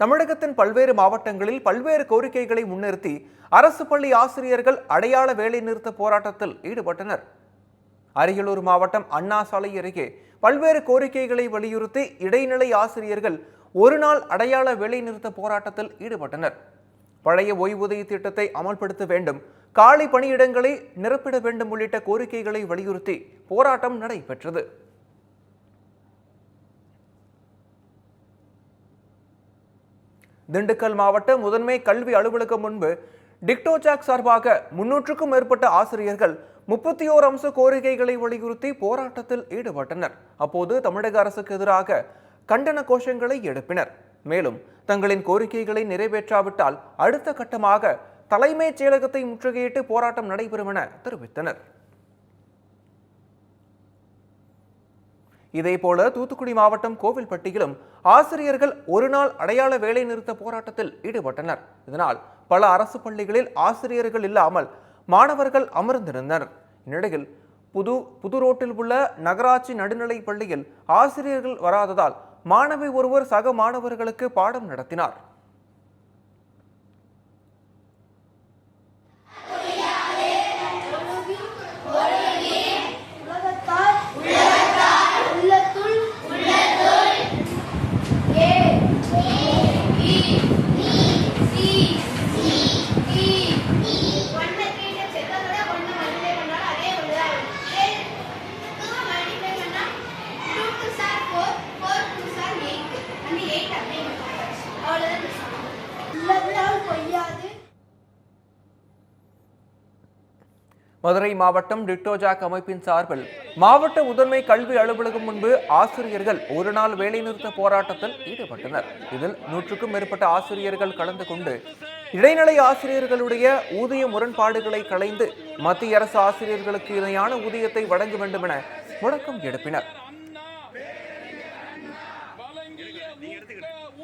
தமிழகத்தின் பல்வேறு மாவட்டங்களில் பல்வேறு கோரிக்கைகளை முன்னிறுத்தி அரசு பள்ளி ஆசிரியர்கள் அடையாள வேலைநிறுத்த போராட்டத்தில் ஈடுபட்டனர். அரியலூர் மாவட்டம் அண்ணா சாலை அருகே பல்வேறு கோரிக்கைகளை வலியுறுத்தி இடைநிலை ஆசிரியர்கள் ஒரு நாள் அடையாள வேலைநிறுத்த போராட்டத்தில் ஈடுபட்டனர். பழைய ஓய்வூதிய திட்டத்தை அமல்படுத்த வேண்டும் காலி பணியிடங்களை நிரப்பிட வேண்டும் உள்ளிட்ட கோரிக்கைகளை வலியுறுத்தி போராட்டம் நடைபெற்றது. திண்டுக்கல் மாவட்ட முதன்மை கல்வி அலுவலகம் முன்பு டிக்டோஜாக் சார்பாக முன்னூற்றுக்கும் மேற்பட்ட ஆசிரியர்கள் முப்பத்தி ஓர் அம்ச கோரிக்கைகளை வலியுறுத்தி போராட்டத்தில் ஈடுபட்டனர். அப்போது தமிழக அரசுக்கு எதிராக கண்டன கோஷங்களை எழுப்பினர். மேலும் தங்களின் கோரிக்கைகளை நிறைவேற்றாவிட்டால் அடுத்த கட்டமாக தலைமைச் செயலகத்தை முற்றுகையிட்டு போராட்டம் நடைபெறும் என தெரிவித்தனர். இதேபோல தூத்துக்குடி மாவட்டம் கோவில்பட்டியிலும் ஆசிரியர்கள் ஒரு நாள் அடையாள வேலை நிறுத்த போராட்டத்தில் ஈடுபட்டனர். இதனால் பல அரசு பள்ளிகளில் ஆசிரியர்கள் இல்லாமல் மாணவர்கள் அமர்ந்திருந்தனர். இந்நிலையில் புது புது ரோட்டில் உள்ள நகராட்சி நடுநிலைப் பள்ளியில் ஆசிரியர்கள் வராததால் மாணவி ஒருவர் சக மாணவர்களுக்கு பாடம் நடத்தினார். மதுரை மாவட்டம் டிட்டோஜாக் அமைப்பின் சார்பில் மாவட்ட முதன்மை கல்வி அலுவலகம் முன்பு ஆசிரியர்கள் ஒரு நாள் வேலைநிறுத்த போராட்டத்தில் ஈடுபட்டனர். இதில் நூற்றுக்கும் மேற்பட்ட ஆசிரியர்கள் கலந்து கொண்டு இடைநிலை ஆசிரியர்களுடைய ஊதிய முரண்பாடுகளை களைந்து மத்திய அரசு ஆசிரியர்களுக்கு இணையான ஊதியத்தை வழங்க வேண்டும் என முழக்கம் எழுப்பினர்.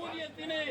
ஊதியத்தினை